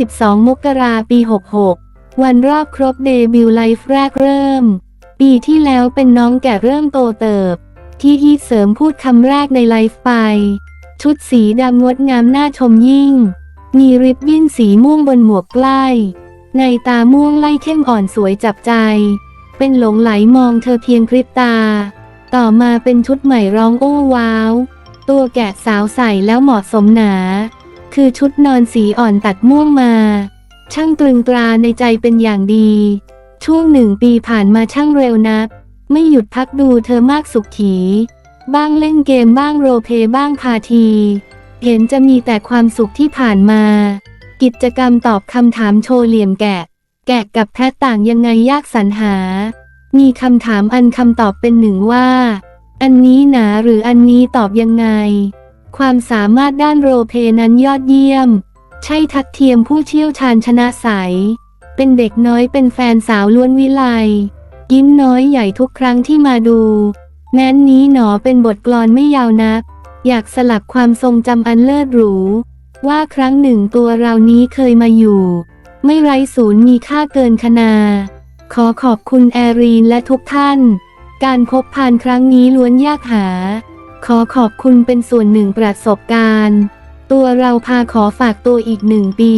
12มกราปี 66 วันรอบครบเดบิวต์ไลฟ์แรกเริ่ม ปีที่แล้วเป็นน้องแก่เริ่มโตเติบ ที่ฮีเสริมพูดคำแรกในไลฟ์ไป ชุดสีดำงดงามน่าชมยิ่ง มีริบบิ้นสีม่วงบนหมวกใกล้ ในตาม่วงไล่เข้มอ่อนสวยจับใจ เป็นหลงไหลมองเธอเพียงพริบตา ต่อมาเป็นชุดใหม่ร้องโอ้ว้าว ตัวแกะสาวใส่แล้วเหมาะสมหนา คือชุดนอนสีอ่อนตัดม่วงมา ช่างตรึงตราในใจเป็นอย่างดี ช่วงหนึ่งปีผ่านมาช่างเร็วนัก ไม่หยุดพักดูเธอมากสุขขี บ้างเล่นเกมบ้างโรเพย์บ้างพาที เห็นจะมีแต่ความสุขที่ผ่านมา กิจกรรมตอบคำถามโชว์เหลี่ยมแกะ แกะกับแพทต่างยังไงยากสรรหา มีคำถามอันคำตอบเป็นหนึ่งว่า อันนี้หนาหรืออันนี้ตอบยังไง ความสามารถด้านโรเพนั้นยอดเยี่ยม ใช่ทัดเทียมผู้เชี่ยวชาญชนะใส เป็นเด็กน้อยเป็นแฟนสาวล้วนวิไล ยิ้มน้อยใหญ่ทุกครั้งที่มาดู แม้นนี้หนอเป็นบทกลอนไม่ยาวนัก อยากสลักความทรงจำอันเลิศหรู ว่าครั้งหนึ่งตัวเรานี้เคยมาอยู่ ไม่ไร้ศูนย์มีค่าเกินคนาขอขอบคุณแอรีนและทุกท่าน การพบผ่านครั้งนี้ล้วนยากหา ขอขอบคุณเป็นส่วนหนึ่งประสบการณ์ ตัวเราพาขอฝากตัวอีกหนึ่งปี